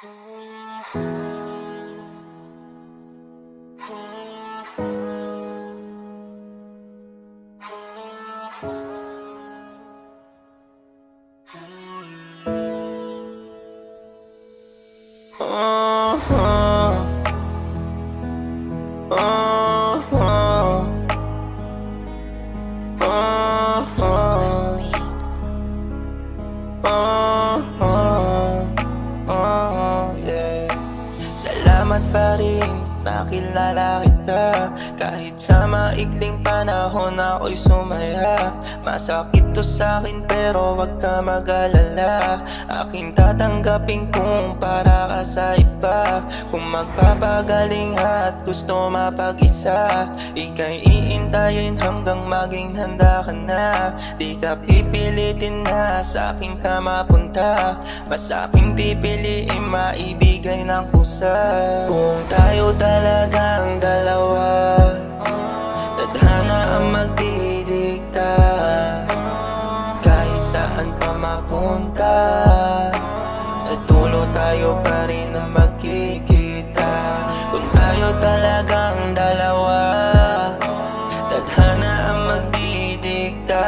Salamat rin, nakilala kita. Kahit sa maikling panahon ako'y sumaya. Masakit to sa'kin pero wag ka mag-alala. Aking tatanggapin kung para ka sa iba. Kung magpapagaling at gusto mapag-isa Ika'y iintayin hanggang maging handa ka na. Di ka pipilitin na sa akin ka mapunta Mas aking pipiliin maibigay ng kusa Kung tayo talagang dalawa Tadhana ang magdidikta. Kahit saan pa mapunta Sa dulo tayo pa rin ang magkikita. Kung tayo talagang dalawa Tadhana ang magdidikta.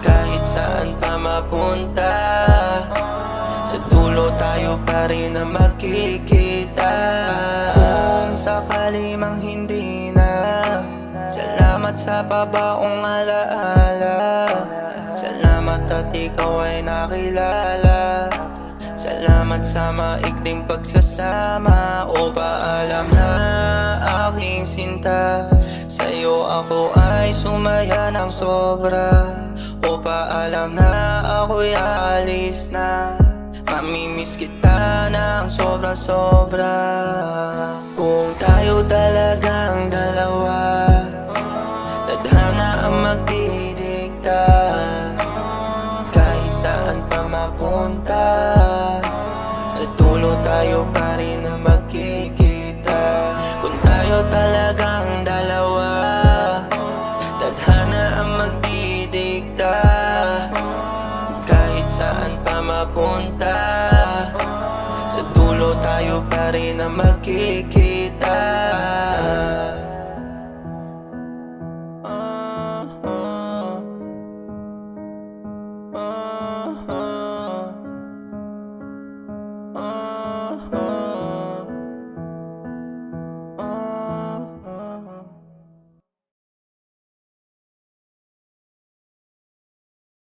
Kahit saan pa mapunta Sa dulo tayo pa rin ang magkikita. Kung sakali mang hindi na Salamat sa pabaong alaala. Salamat at ikaw ay nakilala. Salamat sa maikling pagsasama. O paalam na aking sinta. Sa'yo ako ay sumaya ng sobra. O paalam na ako'y aalis na Mamimiss kita ng sobra-sobra. Kung tayo talagang dalawa Tadhana ang magdidikta. Kahit saan pa mapunta Sa dulo tayo pa rin ang magkikita. Kung tayo talagang dalawa Tadhana ang magdidikta. Kahit saan pa mapunta dulo tayo pa rin ang magkikita